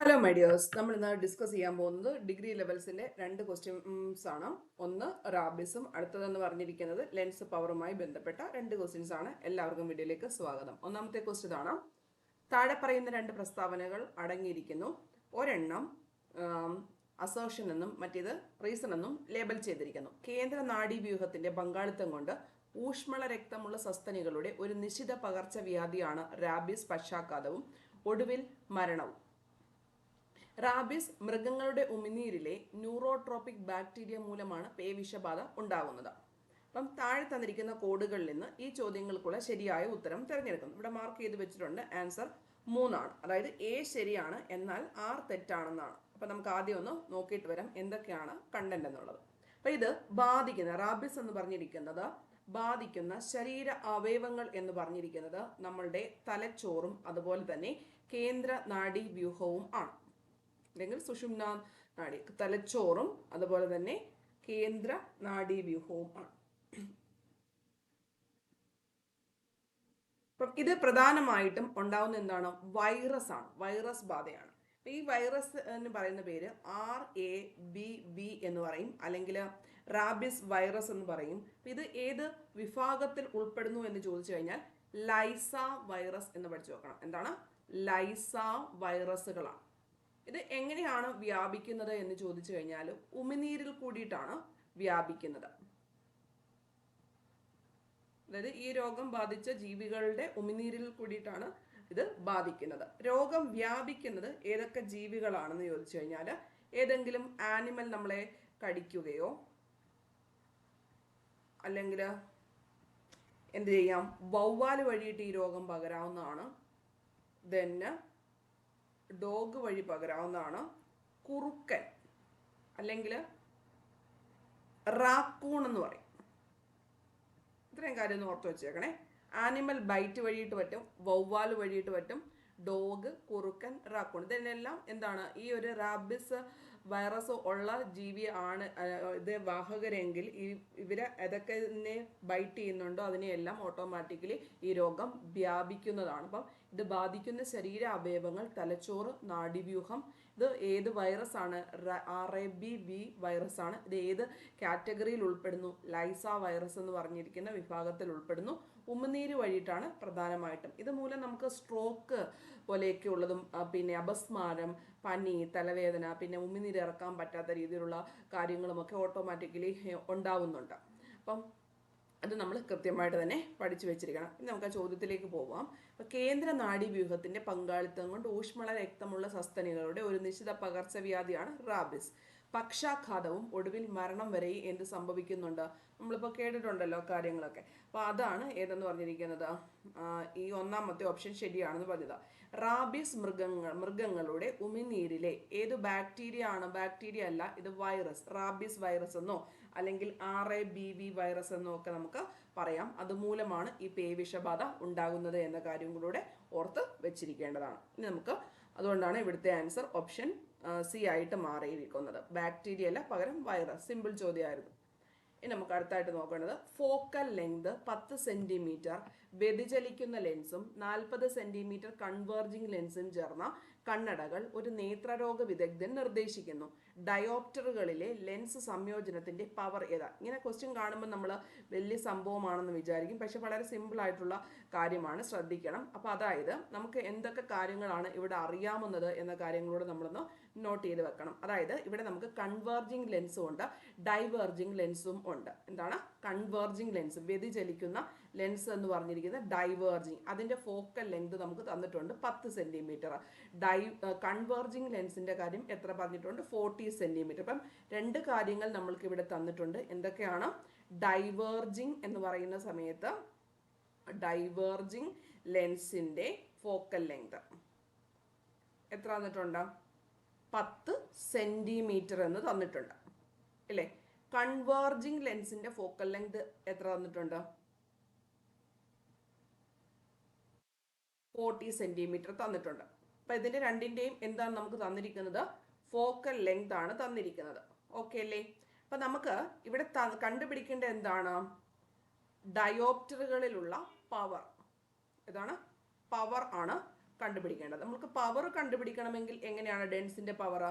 Hello my dears നമ്മൾ ഇന്ന് discuss ചെയ്യാൻ പോകുന്നത് ഡിഗ്രി ലെവൽസിന്റെ രണ്ട് ക്വസ്റ്റ്യൻസ് ആണ്. ഒന്ന് റാബിസും അടുത്തതെന്ന് പറഞ്ഞിരിക്കുന്നത് ലെൻസ് പവറുമായി ബന്ധപ്പെട്ട രണ്ട് ക്വസ്റ്റ്യൻസ് ആണ്. എല്ലാവർക്കും വീഡിയോയിലേക്ക് സ്വാഗതം. ഒന്നാമത്തെ ക്വസ്റ്റ്യൻ ആണ് താഴെ പറയുന്ന രണ്ട് പ്രസ്താവനകൾ അടങ്ങിയിരിക്കുന്നു. ഒരെണ്ണം അസോഷൻ എന്നും മറ്റേത് റീസൺ എന്നും ലേബൽ ചെയ്തിരിക്കുന്നു. കേന്ദ്ര നാഡീവ്യൂഹത്തിന്റെ പങ്കാളിത്തം കൊണ്ട് ഊഷ്മള രക്തമുള്ള സസ്തനികളുടെ ഒരു നിശ്ചിത പകർച്ചവ്യാധിയാണ് റാബിസ് പക്ഷാഘാതവും ഒടുവിൽ മരണവും. റാബിസ് മൃഗങ്ങളുടെ ഉമിനീരിലെ ന്യൂറോട്രോപിക് ബാക്ടീരിയ മൂലമാണ് പേവിഷബാധ ഉണ്ടാകുന്നത്. അപ്പം താഴെ തന്നിരിക്കുന്ന കോഡുകളിൽ നിന്ന് ഈ ചോദ്യങ്ങൾക്കുള്ള ശരിയായ ഉത്തരം തിരഞ്ഞെടുക്കുന്നു. ഇവിടെ മാർക്ക് ചെയ്ത് വെച്ചിട്ടുണ്ട് ആൻസർ മൂന്നാണ്. അതായത് എ ശരിയാണ് എന്നാൽ ആർ തെറ്റാണെന്നാണ്. അപ്പം നമുക്ക് ആദ്യം ഒന്ന് നോക്കിയിട്ട് വരാം എന്തൊക്കെയാണ് കണ്ടന്റ് എന്നുള്ളത്. അപ്പം ഇത് ബാധിക്കുന്ന റാബിസ് എന്ന് പറഞ്ഞിരിക്കുന്നത് ബാധിക്കുന്ന ശരീര അവയവങ്ങൾ എന്ന് പറഞ്ഞിരിക്കുന്നത് നമ്മളുടെ തലച്ചോറും അതുപോലെ തന്നെ കേന്ദ്ര നാഡീവ്യൂഹവും ആണ്. അല്ലെങ്കിൽ സുഷുമ്ന നാഡി തലച്ചോറും അതുപോലെ തന്നെ കേന്ദ്ര നാഡീവ്യൂഹവും ആണ്. അപ്പം ഇത് പ്രധാനമായിട്ടും ഉണ്ടാവുന്ന എന്താണ്? വൈറസ് ആണ്. വൈറസ് ബാധയാണ്. ഈ വൈറസ് എന്ന് പറയുന്ന പേര് ആർ എ ബി ബി എന്ന് പറയും. അല്ലെങ്കിൽ റാബിസ് വൈറസ് എന്ന് പറയും. ഇത് ഏത് വിഭാഗത്തിൽ ഉൾപ്പെടുന്നു എന്ന് ചോദിച്ചു കഴിഞ്ഞാൽ ലൈസ വൈറസ് എന്ന് പഠിച്ചു നോക്കണം എന്താണ്? ലൈസ വൈറസുകളാണ് ഇത് എങ്ങനെയാണ് വ്യാപിക്കുന്നത് എന്ന് ചോദിച്ചു കഴിഞ്ഞാൽ ഉമിനീരിൽ കൂടിയിട്ടാണ് വ്യാപിക്കുന്നത്. അതായത് ഈ രോഗം ബാധിച്ച ജീവികളുടെ ഉമിനീരിൽ കൂടിയിട്ടാണ് ഇത് ബാധിക്കുന്നത്. രോഗം വ്യാപിക്കുന്നത് ഏതൊക്കെ ജീവികളാണെന്ന് ചോദിച്ചു കഴിഞ്ഞാൽ ഏതെങ്കിലും ആനിമൽ നമ്മളെ കടിക്കുകയോ അല്ലെങ്കിൽ എന്ത് ചെയ്യാം? വവ്വാൽ വഴിയിട്ട് ഈ രോഗം പകരാവുന്നതാണ്. ദെന്ന് ഡോഗ് വഴി പകരാവുന്നതാണ് കുറുക്കൻ അല്ലെങ്കിൽ റാക്കൂൺ എന്ന് പറയും. ഇത്രയും കാര്യം ഒന്ന് ഓർത്ത് വെച്ചേക്കണേ. ആനിമൽ ബൈറ്റ് വഴിയിട്ട് പറ്റും വവ്വാൽ വഴിയിട്ട് പറ്റും ഡോഗ് കുറുക്കൻ റാക്കൂൺ ഇതിനെല്ലാം എന്താണ്? ഈ ഒരു റാബിസ് വൈറസ് ഉള്ള ജീവി ആണ് ഇത് വാഹകരെങ്കിൽ ഈ ഇവരെ ഏതൊക്കെ ഇതിനെ ബൈറ്റ് ചെയ്യുന്നുണ്ടോ അതിനെയെല്ലാം ഓട്ടോമാറ്റിക്കലി ഈ രോഗം വ്യാപിക്കുന്നതാണ്. അപ്പം ഇത് ബാധിക്കുന്ന ശരീര അവയവങ്ങൾ തലച്ചോറ് നാഡീവ്യൂഹം ഇത് ഏത് ആണ്? R A B B virus ആണ്. ഇത് ഏത് കാറ്റഗറിയിൽ ഉൾപ്പെടുന്നു? ലൈസ വൈറസ് എന്ന് പറഞ്ഞിരിക്കുന്ന വിഭാഗത്തിൽ ഉൾപ്പെടുന്നു. ഉമിനീര് വഴിയിട്ടാണ് പ്രധാനമായിട്ടും. ഇത് മൂലം നമുക്ക് സ്ട്രോക്ക് പോലെയൊക്കെ ഉള്ളതും പിന്നെ അപസ്മാരം പനി തലവേദന പിന്നെ ഉമിനീര് ഇറക്കാൻ പറ്റാത്ത രീതിയിലുള്ള കാര്യങ്ങളുമൊക്കെ ഓട്ടോമാറ്റിക്കലി ഉണ്ടാവുന്നുണ്ട്. അപ്പം അത് നമ്മൾ കൃത്യമായിട്ട് തന്നെ പഠിച്ചു വെച്ചിരിക്കണം. ഇനി നമുക്ക് ആ ചോദ്യത്തിലേക്ക് പോവാം. അപ്പോൾ കേന്ദ്ര നാഡീവ്യൂഹത്തിന്റെ പങ്കാളിത്തം കൊണ്ട് ഊഷ്മള രക്തമുള്ള സസ്തനികളുടെ ഒരു നിശ്ചിത പകർച്ചവ്യാധിയാണ് റാബിസ്. പക്ഷാഘാതവും ഒടുവിൽ മരണം വരെ എന്ത് സംഭവിക്കുന്നുണ്ട്? നമ്മളിപ്പോൾ കേട്ടിട്ടുണ്ടല്ലോ കാര്യങ്ങളൊക്കെ. അപ്പോൾ അതാണ് ഏതെന്ന് പറഞ്ഞിരിക്കുന്നത്? ഈ ഒന്നാമത്തെ ഓപ്ഷൻ ശരിയാണെന്ന് പറഞ്ഞത്. റാബിസ് മൃഗങ്ങൾ മൃഗങ്ങളുടെ ഉമിനീരിലെ ഏത് ബാക്ടീരിയ ആണ്? ബാക്ടീരിയ അല്ല ഇത് വൈറസ് റാബിസ് വൈറസ് എന്നോ അല്ലെങ്കിൽ R A B V virus എന്നൊക്കെ നമുക്ക് പറയാം. അതുമൂലമാണ് ഈ പേവിഷബാധ ഉണ്ടാകുന്നത് എന്ന കാര്യം കൂടെ ഓർത്ത് വെച്ചിരിക്കേണ്ടതാണ്. ഇനി നമുക്ക് അതുകൊണ്ടാണ് ഇവിടുത്തെ ആൻസർ ഓപ്ഷൻ സി ആയിട്ട് മാറിയിരിക്കുന്നത്. ബാക്ടീരിയ അല്ല പകരം വൈറസ് സിമ്പിൾ ചോദ്യമായിരുന്നു. ഇനി നമുക്ക് അടുത്തായിട്ട് നോക്കേണ്ടത് ഫോക്കൽ ലെങ്ത് പത്ത് സെന്റിമീറ്റർ വ്യതിചലിക്കുന്ന ലെൻസും നാൽപ്പത് സെന്റിമീറ്റർ കൺവേർജിംഗ് ലെൻസും ചേർന്ന കണ്ണടകൾ ഒരു നേത്രരോഗ വിദഗ്ധൻ നിർദ്ദേശിക്കുന്നു. ഡയോപ്റ്ററുകളിലെ ലെൻസ് സംയോജനത്തിന്റെ പവർ ഏതാ? ഇങ്ങനെ ക്വസ്റ്റ്യൻ കാണുമ്പോൾ നമ്മൾ വലിയ സംഭവമാണെന്ന് വിചാരിക്കും. പക്ഷെ വളരെ സിമ്പിൾ ആയിട്ടുള്ള കാര്യമാണ് ശ്രദ്ധിക്കണം. അപ്പോൾ അതായത് നമുക്ക് എന്തൊക്കെ കാര്യങ്ങളാണ് ഇവിടെ അറിയാവുന്നത് എന്ന കാര്യങ്ങളോട് നമ്മളൊന്ന് നോട്ട് ചെയ്ത് വെക്കണം. അതായത് ഇവിടെ നമുക്ക് കൺവേർജിങ് ലെൻസും ഉണ്ട് ഡൈവേർജിങ് ലെൻസും ഉണ്ട്. എന്താണ്? കൺവേർജിങ് ലെൻസ് വ്യതിചലിക്കുന്ന ലെൻസ് എന്ന് പറഞ്ഞിരിക്കുന്നത് ഡൈവേർജിങ് അതിന്റെ ഫോക്കൽ ലെങ്ത് നമുക്ക് തന്നിട്ടുണ്ട് പത്ത് സെന്റിമീറ്റർ ഡൈ കൺവേർജിങ് ലെൻസിന്റെ കാര്യം എത്ര പറഞ്ഞിട്ടുണ്ട്? ഫോർട്ടി സെന്റിമീറ്റർ അപ്പം രണ്ട് കാര്യങ്ങൾ നമ്മൾക്ക് ഇവിടെ തന്നിട്ടുണ്ട്. എന്തൊക്കെയാണ്? ഡൈവേർജിങ് എന്ന് പറയുന്ന സമയത്ത് ഡൈവേർജിങ് ലെൻസിന്റെ ഫോക്കൽ ലെങ്ത്. എത്ര തന്നിട്ടുണ്ട്? പത്ത് സെന്റിമീറ്റർ എന്ന് തന്നിട്ടുണ്ട്. അല്ലേ കൺവേർജിങ് ലെൻസിന്റെ ഫോക്കൽ ലെങ്ത് എത്ര തന്നിട്ടുണ്ട്? ഫോർട്ടി സെന്റിമീറ്റർ തന്നിട്ടുണ്ട്. അപ്പം ഇതിന്റെ രണ്ടിന്റെയും എന്താണ് നമുക്ക് തന്നിരിക്കുന്നത്? ഫോക്കൽ ലെങ്ത് ആണ് തന്നിരിക്കുന്നത്. ഓക്കെ അല്ലേ? അപ്പം നമുക്ക് ഇവിടെ കണ്ടുപിടിക്കേണ്ട എന്താണ്? ഡയോപ്റ്ററുകളിലുള്ള പവർ ഇതാണ് പവർ ആണ് കണ്ടുപിടിക്കേണ്ടത്. നമുക്ക് പവർ കണ്ടുപിടിക്കണമെങ്കിൽ എങ്ങനെയാണ് ഡെൻസിന്റെ പവർ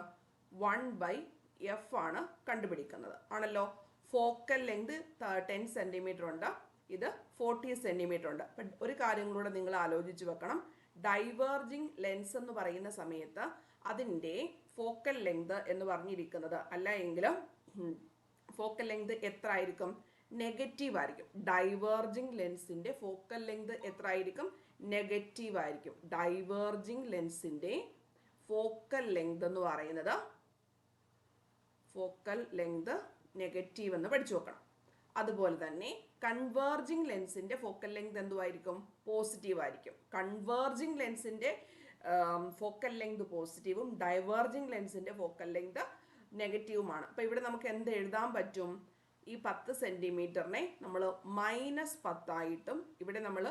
വൺ ബൈ എഫ് ആണ് കണ്ടുപിടിക്കുന്നത്. ആണല്ലോ? ഫോക്കൽ ലെങ്ത് ടെൻ സെന്റിമീറ്റർ ഉണ്ട്. ഇത് ഫോർട്ടി സെന്റിമീറ്റർ ഉണ്ട്. ഒരു കാര്യം കൂടെ നിങ്ങൾ ആലോചിച്ച് വെക്കണം. ഡൈവേർജിങ് ലെൻസ് എന്ന് പറയുന്ന സമയത്ത് അതിന്റെ ഫോക്കൽ ലെങ്ത് എന്ന് പറഞ്ഞിരിക്കുന്നത്. അല്ല എങ്കിലും ഫോക്കൽ ലെങ്ത് എത്ര ആയിരിക്കും? നെഗറ്റീവ് ആയിരിക്കും. ഡൈവേർജിങ് ലെൻസിന്റെ ഫോക്കൽ ലെങ്ത് എത്ര ആയിരിക്കും നെഗറ്റീവ് ആയിരിക്കും. ഡൈവേർജിങ് ലെൻസിന്റെ ഫോക്കൽ ലെങ്ത് എന്ന് പറയുന്നത് ഫോക്കൽ ലെങ്ത് നെഗറ്റീവ് എന്ന് പഠിച്ചു നോക്കണം അതുപോലെ തന്നെ കൺവേർജിങ് ലെൻസിന്റെ ഫോക്കൽ ലെങ്ത് എന്തുമായിരിക്കും പോസിറ്റീവ് ആയിരിക്കും. കൺവേർജിങ് ലെൻസിന്റെ ഫോക്കൽ ലെങ്ത് പോസിറ്റീവും ഡൈവേർജിങ് ലെൻസിന്റെ ഫോക്കൽ ലെങ്ത് നെഗറ്റീവുമാണ് അപ്പോൾ ഇവിടെ നമുക്ക് എന്ത് എഴുതാൻ പറ്റും? ഈ പത്ത് സെന്റിമീറ്ററിനെ നമ്മൾ മൈനസ് പത്തായിട്ടും ഇവിടെ നമ്മൾ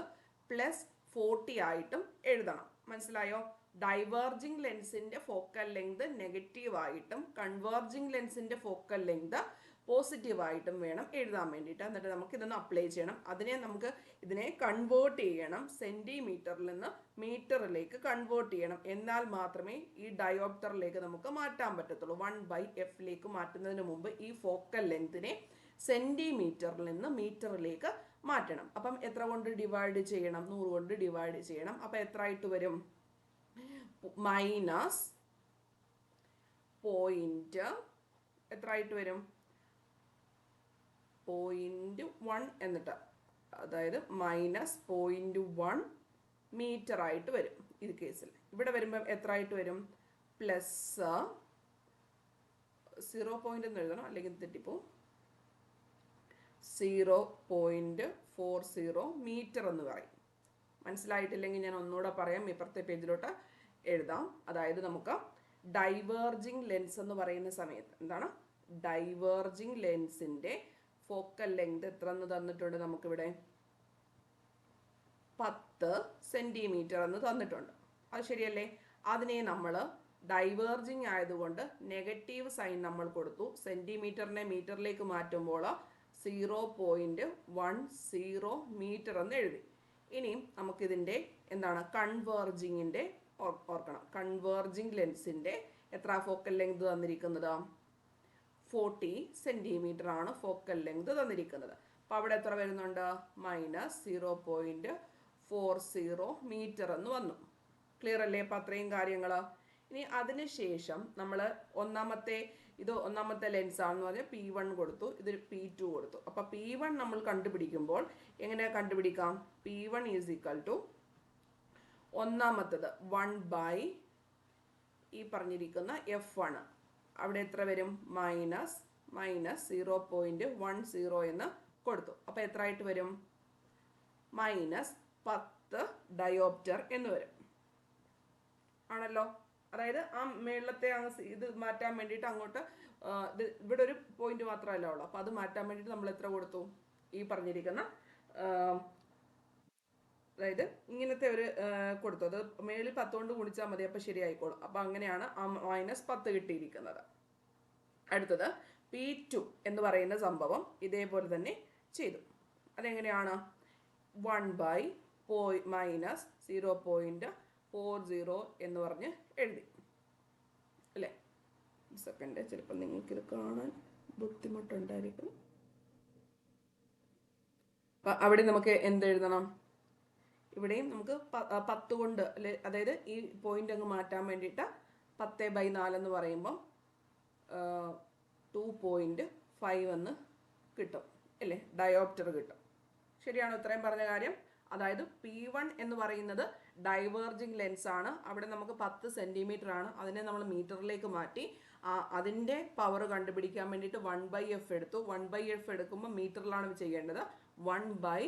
പ്ലസ് ഫോർട്ടി ആയിട്ടും എഴുതണം. മനസ്സിലായോ? ഡൈവേർജിങ് ലെൻസിന്റെ ഫോക്കൽ ലെങ്ത് നെഗറ്റീവ് ആയിട്ടും കൺവേർജിങ് ലെൻസിന്റെ ഫോക്കൽ ലെങ്ത് പോസിറ്റീവായിട്ടും വേണം എഴുതാൻ വേണ്ടിയിട്ട്. എന്നിട്ട് നമുക്ക് ഇതൊന്ന് അപ്ലൈ ചെയ്യണം. അതിനെ നമുക്ക് ഇതിനെ കൺവേർട്ട് ചെയ്യണം. സെന്റിമീറ്ററിൽ നിന്ന് മീറ്ററിലേക്ക് കൺവേർട്ട് ചെയ്യണം. എന്നാൽ മാത്രമേ ഈ ഡയോപ്റ്ററിലേക്ക് നമുക്ക് മാറ്റാൻ പറ്റത്തുള്ളൂ. വൺ ബൈ എഫിലേക്ക് മാറ്റുന്നതിന് മുമ്പ് ഈ ഫോക്കൽ ലെങ്തിനെ സെന്റിമീറ്ററിൽ നിന്ന് മീറ്ററിലേക്ക് മാറ്റണം. അപ്പം എത്ര കൊണ്ട് ഡിവൈഡ് ചെയ്യണം? നൂറ് കൊണ്ട് ഡിവൈഡ് ചെയ്യണം. അപ്പം എത്ര ആയിട്ട് വരും? മൈനസ് പോയിന്റ് എത്ര ആയിട്ട് വരും? പോയിന്റ് വൺ എന്നിട്ട്. അതായത് മൈനസ് പോയിന്റ് വൺ മീറ്റർ ആയിട്ട് വരും ഇത് കേസിൽ. ഇവിടെ വരുമ്പം എത്ര ആയിട്ട് വരും? പ്ലസ് സീറോ പോയിന്റ് എന്ന് എഴുതണം. അല്ലെങ്കിൽ തെറ്റിപ്പോവും. Zero point four zero metre എന്ന് പറയും. മനസ്സിലായിട്ടില്ലെങ്കിൽ ഞാൻ ഒന്നുകൂടെ പറയാം. ഇപ്പുറത്തെ പേജിലോട്ട് എഴുതാം. അതായത് നമുക്ക് ഡൈവേർജിങ് ലെൻസ് എന്ന് പറയുന്ന സമയത്ത് എന്താണ്? ഡൈവേർജിങ് ലെൻസിന്റെ ഫോക്കൽ ലെങ്ത് എത്ര എന്ന് തന്നിട്ടുണ്ട് നമുക്കിവിടെ? പത്ത് സെന്റിമീറ്റർ എന്ന് തന്നിട്ടുണ്ട്. അത് ശരിയല്ലേ? അതിനെ നമ്മൾ ഡൈവേർജിങ് ആയതുകൊണ്ട് നെഗറ്റീവ് സൈൻ നമ്മൾ കൊടുത്തു. സെന്റിമീറ്ററിനെ മീറ്ററിലേക്ക് മാറ്റുമ്പോൾ zero point one zero metre എന്ന് എഴുതി. ഇനിയും നമുക്കിതിന്റെ എന്താണ് കൺവേർജിങ്ങിന്റെ ഓർക്കണം. കൺവേർജിങ് ലെൻസിന്റെ എത്ര ഫോക്കൽ ലെങ്ത് തന്നിരിക്കുന്നത്? ഫോർട്ടി സെന്റിമീറ്റർ ആണ് ഫോക്കൽ ലെങ്ത് തന്നിരിക്കുന്നത്. അപ്പോൾ അവിടെ എത്ര വരുന്നുണ്ട്? Minus zero point four zero metre എന്ന് വന്നു. ക്ലിയർ അല്ലേ? അപ്പം അത്രയും കാര്യങ്ങൾ ഇനി അതിനുശേഷം നമ്മൾ ഒന്നാമത്തെ ഇത് ഒന്നാമത്തെ ലെൻസ് ആണെന്ന് പറഞ്ഞാൽ പി വൺ കൊടുത്തു ഇത് പി ടു കൊടുത്തു. അപ്പോൾ പി വൺ നമ്മൾ കണ്ടുപിടിക്കുമ്പോൾ എങ്ങനെ കണ്ടുപിടിക്കാം? P one is equal to ഒന്നാമത്തത് വൺ ബൈ ഈ പറഞ്ഞിരിക്കുന്ന എഫ് വൺ അവിടെ എത്ര വരും? Minus minus zero point one zero എന്ന് കൊടുത്തു. അപ്പോൾ എത്ര ആയിട്ട് വരും? മൈനസ് പത്ത് ഡയോപ്റ്റർ എന്ന് വരും. ആണല്ലോ? അതായത് ആ മേളത്തെ ആ ഇത് മാറ്റാൻ വേണ്ടിയിട്ട് അങ്ങോട്ട് ഇത് ഇവിടെ ഒരു പോയിന്റ് മാത്രമല്ല ഉള്ളൂ. അപ്പോൾ അത് മാറ്റാൻ വേണ്ടിയിട്ട് നമ്മൾ എത്ര കൊടുത്തു? ഈ പറഞ്ഞിരിക്കുന്ന അതായത് ഇങ്ങനത്തെ ഒരു കൊടുത്തു. അത് മേളിൽ പത്തുകൊണ്ട് ഗുണിച്ചാൽ മതി. അപ്പോൾ ശരിയായിക്കോളും. അപ്പോൾ അങ്ങനെയാണ് ആ മൈനസ് പത്ത് കിട്ടിയിരിക്കുന്നത്. അടുത്തത് പി ടു എന്ന് പറയുന്ന സംഭവം ഇതേപോലെ തന്നെ ചെയ്തു. അതെങ്ങനെയാണ്? വൺ ബൈ പോയി minus zero point four zero എന്ന് പറഞ്ഞ് എഴുതി. അല്ലേ? സെക്കൻഡ് ചിലപ്പോൾ നിങ്ങൾക്കിത് കാണാൻ ബുദ്ധിമുട്ടുണ്ടായിരിക്കും. അവിടെ നമുക്ക് എന്ത് എഴുതണം? ഇവിടെയും നമുക്ക് പത്ത് കൊണ്ട് അല്ലെ അതായത് ഈ പോയിന്റ് അങ്ങ് മാറ്റാൻ വേണ്ടിയിട്ട് പത്ത് ബൈ നാലെന്ന് പറയുമ്പം ടു പോയിന്റ് ഫൈവ് എന്ന് കിട്ടും. അല്ലേ? ഡയോപ്റ്റർ കിട്ടും. ശരിയാണോ ഇത്രയും പറഞ്ഞ കാര്യം? അതായത് പി വൺ എന്ന് പറയുന്നത് ഡൈവേർജിങ് ലെൻസ് ആണ്. അവിടെ നമുക്ക് പത്ത് സെന്റിമീറ്റർ ആണ്. അതിനെ നമ്മൾ മീറ്ററിലേക്ക് മാറ്റി അതിന്റെ പവർ കണ്ടുപിടിക്കാൻ വേണ്ടിയിട്ട് വൺ ബൈ എഫ് എടുത്തു. വൺ ബൈ എഫ് എടുക്കുമ്പോൾ മീറ്ററിലാണ് ചെയ്യേണ്ടത്. One by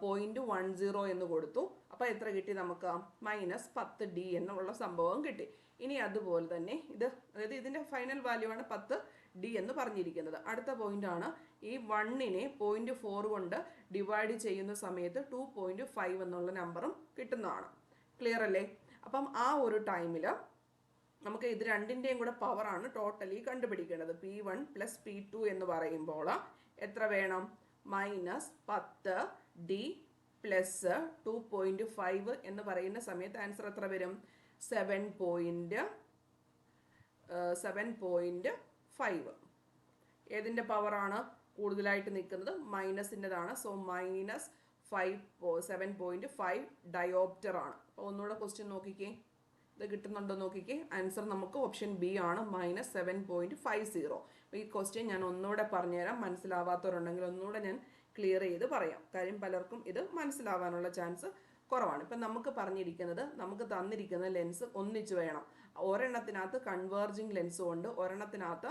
point one zero എന്ന് കൊടുത്തു. അപ്പോൾ എത്ര കിട്ടി നമുക്ക്? മൈനസ് പത്ത് ഡി എന്നുള്ള സംഭവം കിട്ടി. ഇനി അതുപോലെ തന്നെ ഇത് അതായത് ഇതിന്റെ ഫൈനൽ വാല്യൂ ആണ് പത്ത് ഡി എന്ന് പറഞ്ഞിരിക്കുന്നത്. അടുത്ത പോയിന്റ് ആണ് ഈ വണ്ണിനെ പോയിന്റ് ഫോർ കൊണ്ട് ഡിവൈഡ് ചെയ്യുന്ന സമയത്ത് ടു പോയിന്റ് ഫൈവ് എന്നുള്ള നമ്പറും കിട്ടുന്നതാണ്. ക്ലിയർ അല്ലേ? അപ്പം ആ ഒരു ടൈമിൽ നമുക്ക് ഇത് രണ്ടിന്റെയും കൂടെ പവറാണ് ടോട്ടലി കണ്ടുപിടിക്കേണ്ടത്. P one plus P two എന്ന് പറയുമ്പോൾ എത്ര വേണം? മൈനസ് പത്ത് D plus two point five എന്ന് പറയുന്ന സമയത്ത് ആൻസർ എത്ര വരും? Seven point seven point five ഏതിന്റെ പവറാണ് കൂടുതലായിട്ട് നിൽക്കുന്നത് മൈനസിന്റെതാണ്. So minus five seven point five dioptre ആണ്. അപ്പോൾ ഒന്നുകൂടെ ക്വസ്റ്റ്യൻ നോക്കിക്കേ. ഇത് കിട്ടുന്നുണ്ടോ നോക്കിക്കേ. ആൻസർ നമുക്ക് ഓപ്ഷൻ ബി ആണ്. Minus seven point five zero അപ്പോൾ ഈ ക്വസ്റ്റ്യൻ ഞാൻ ഒന്നുകൂടെ പറഞ്ഞുതരാം. മനസ്സിലാവാത്തവരുണ്ടെങ്കിൽ ഒന്നുകൂടെ ഞാൻ ക്ലിയർ ചെയ്ത് പറയാം. കാര്യം പലർക്കും ഇത് മനസ്സിലാവാനുള്ള ചാൻസ് കുറവാണ്. ഇപ്പം നമുക്ക് പറഞ്ഞിരിക്കുന്നത് നമുക്ക് തന്നിരിക്കുന്ന ലെൻസ് ഒന്നിച്ച് വേണം. ഒരെണ്ണത്തിനകത്ത് കൺവേർജിങ് ലെൻസും ഉണ്ട്. ഒരെണ്ണത്തിനകത്ത്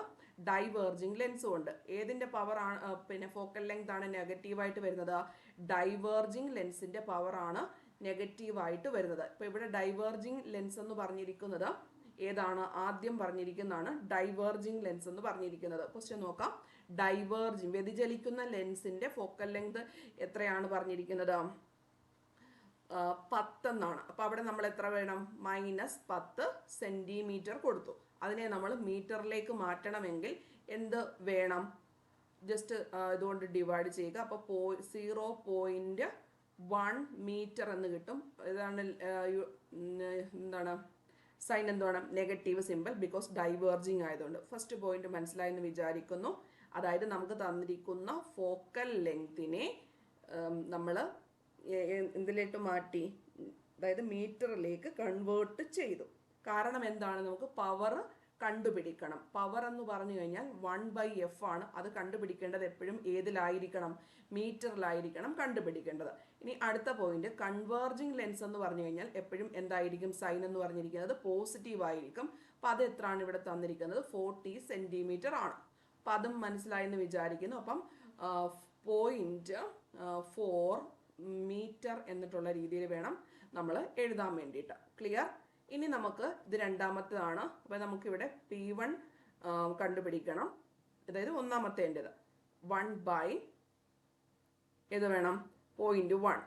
ഡൈവേർജിങ് ലെൻസും ഉണ്ട്. ഏതിന്റെ പവർ ആണ് പിന്നെ ഫോക്കൽ ലെങ്ത് ആണ് നെഗറ്റീവായിട്ട് വരുന്നത്. ഡൈവേർജിങ് ലെൻസിന്റെ പവറാണ് നെഗറ്റീവായിട്ട് വരുന്നത്. ഇപ്പോൾ ഇവിടെ ഡൈവേർജിങ് ലെൻസ് എന്ന് പറഞ്ഞിരിക്കുന്നത് ഏതാണ്? ആദ്യം പറഞ്ഞിരിക്കുന്നതാണ് ഡൈവേർജിങ് ലെൻസ് എന്ന് പറഞ്ഞിരിക്കുന്നത്. ക്വസ്റ്റ്യൻ നോക്കാം. ഡൈവേർജിങ് വ്യതിചലിക്കുന്ന ലെൻസിന്റെ ഫോക്കൽ ലെങ്ത് എത്രയാണ് പറഞ്ഞിരിക്കുന്നത്? പത്തെന്നാണ്. അപ്പോൾ അവിടെ നമ്മൾ എത്ര വേണം? മൈനസ് പത്ത് സെന്റിമീറ്റർ കൊടുത്തു. അതിനെ നമ്മൾ മീറ്ററിലേക്ക് മാറ്റണമെങ്കിൽ എന്ത് വേണം? ജസ്റ്റ് ഇതുകൊണ്ട് ഡിവൈഡ് ചെയ്യുക. അപ്പോൾ പോ സീറോ പോയിന്റ് വൺ മീറ്റർ എന്ന് കിട്ടും. ഇതാണ് എന്താണ്? സൈൻ എന്താണ് നെഗറ്റീവ് സിമ്പിൾ ബിക്കോസ് ഡൈവേർജിങ് ആയതുകൊണ്ട്. ഫസ്റ്റ് പോയിന്റ് മനസ്സിലായെന്ന് വിചാരിക്കുന്നു. അതായത് നമുക്ക് തന്നിരിക്കുന്ന ഫോക്കൽ ലെങ്തിനെ നമ്മൾ എന്തിലേക്ക് മാറ്റി? അതായത് മീറ്ററിലേക്ക് കൺവേർട്ട് ചെയ്തു. കാരണം എന്താണ്? നമുക്ക് പവർ കണ്ടുപിടിക്കണം. പവർ എന്ന് പറഞ്ഞു കഴിഞ്ഞാൽ വൺ ബൈ എഫ് ആണ്. അത് കണ്ടുപിടിക്കേണ്ടത് എപ്പോഴും ഏതിലായിരിക്കണം? മീറ്ററിലായിരിക്കണം കണ്ടുപിടിക്കേണ്ടത്. ഇനി അടുത്ത പോയിന്റ് കൺവേർജിങ് ലെൻസ് എന്ന് പറഞ്ഞു കഴിഞ്ഞാൽ എപ്പോഴും എന്തായിരിക്കും? സൈൻ എന്ന് പറഞ്ഞിരിക്കുന്നത് പോസിറ്റീവ് ആയിരിക്കും. അപ്പം അത് എത്രയാണ് ഇവിടെ തന്നിരിക്കുന്നത്? ഫോർട്ടി സെന്റിമീറ്റർ ആണ്. അപ്പം അതും മനസ്സിലായെന്ന് വിചാരിക്കുന്നു. അപ്പം പോയിന്റ് ഫോർ മീറ്റർ എന്നിട്ടുള്ള രീതിയിൽ വേണം നമ്മൾ എഴുതാൻ വേണ്ടിയിട്ട്. ക്ലിയർ ഇനി നമുക്ക് ഇത് രണ്ടാമത്തേതാണ്. അപ്പോൾ നമുക്കിവിടെ പി വൺ കണ്ടുപിടിക്കണം. അതായത് ഒന്നാമത്തേന്റെത്. വൺ ബൈ ഏത് വേണം? പോയിന്റ് വൺ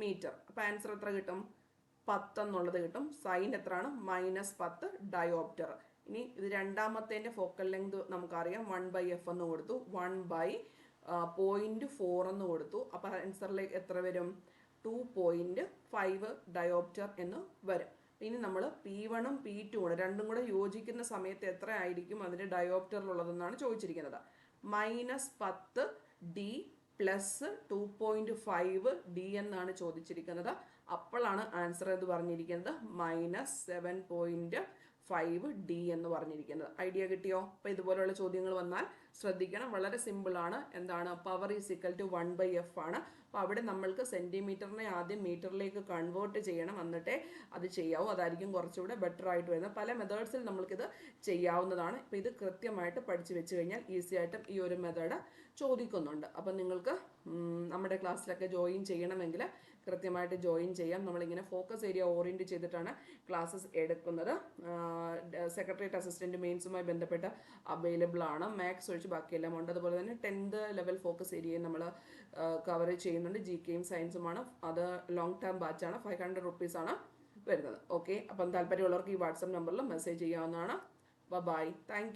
മീറ്റർ അപ്പോൾ ആൻസർ എത്ര കിട്ടും? പത്ത് എന്നുള്ളത് കിട്ടും. സൈൻ എത്രയാണ്? മൈനസ് പത്ത് ഡയോപ്റ്റർ ഇനി ഇത് രണ്ടാമത്തേന്റെ ഫോക്കൽ ലെങ്ത് നമുക്കറിയാം. വൺ ബൈ എഫ് എന്ന് കൊടുത്തു. വൺ ബൈ പോയിന്റ് ഫോർ എന്ന് കൊടുത്തു. അപ്പോൾ ആൻസറിലേക്ക് എത്ര വരും? ടു പോയിന്റ് ഫൈവ് ഡയോപ്റ്റർ എന്ന് വരും. ഇനി നമ്മൾ പി വണ്ണും പി ടുവും രണ്ടും കൂടെ യോജിക്കുന്ന സമയത്ത് എത്ര ആയിരിക്കും അതിന്റെ ഡയോപ്റ്ററിലുള്ളതെന്നാണ് ചോദിച്ചിരിക്കുന്നത്. മൈനസ് പത്ത് D plus two point five D എന്നാണ് ചോദിച്ചിരിക്കുന്നത്. അപ്പോഴാണ് ആൻസർ എന്ന് പറഞ്ഞിരിക്കുന്നത്. Minus seven point five D എന്ന് പറഞ്ഞിരിക്കുന്നത്. ഐഡിയ കിട്ടിയോ? അപ്പോൾ ഇതുപോലെയുള്ള ചോദ്യങ്ങൾ വന്നാൽ ശ്രദ്ധിക്കണം. വളരെ സിമ്പിളാണ് എന്താണ്? Power is equal to one by F ആണ്. അപ്പോൾ അവിടെ നമ്മൾക്ക് സെന്റിമീറ്ററിനെ ആദ്യം മീറ്ററിലേക്ക് കൺവേർട്ട് ചെയ്യണം. എന്നിട്ടേ അത് ചെയ്യാവൂ. അതായിരിക്കും കുറച്ചുകൂടെ ബെറ്റർ ആയിട്ട് വരുന്നത്. പല മെത്തേഡ്സിൽ നമ്മൾക്കിത് ചെയ്യാവുന്നതാണ്. അപ്പോൾ ഇത് കൃത്യമായിട്ട് പഠിച്ചു വെച്ച് കഴിഞ്ഞാൽ ഈസി ഈ ഒരു മെത്തേഡ് ചോദിക്കുന്നുണ്ട്. അപ്പം നിങ്ങൾക്ക് നമ്മുടെ ക്ലാസ്സിലൊക്കെ ജോയിൻ ചെയ്യണമെങ്കിൽ കൃത്യമായിട്ട് ജോയിൻ ചെയ്യാം. നമ്മളിങ്ങനെ ഫോക്കസ് ഏരിയ ഓറിയന്റ് ചെയ്തിട്ടാണ് ക്ലാസ്സസ് എടുക്കുന്നത്. സെക്രട്ടേറിയറ്റ് അസിസ്റ്റന്റ് മെയിൻസുമായി ബന്ധപ്പെട്ട് അവൈലബിൾ ആണ്. മാത്സ് ഒഴിച്ച് ബാക്കിയെല്ലാം ഉണ്ട്. അതുപോലെ തന്നെ ടെൻത്ത് ലെവൽ ഫോക്കസ് ഏരിയയും നമ്മൾ കവർ ചെയ്യുന്നുണ്ട്. ജി കെയും സയൻസുമാണ്. അത് ലോങ് ടേം ബാച്ചാണ് ഫൈവ് ഹൺഡ്രഡ് റുപ്പീസാണ് വരുന്നത്. ഓക്കെ അപ്പം താല്പര്യമുള്ളവർക്ക് ഈ വാട്സപ്പ് നമ്പറിൽ മെസ്സേജ് ചെയ്യാവുന്നതാണ്. Bye thank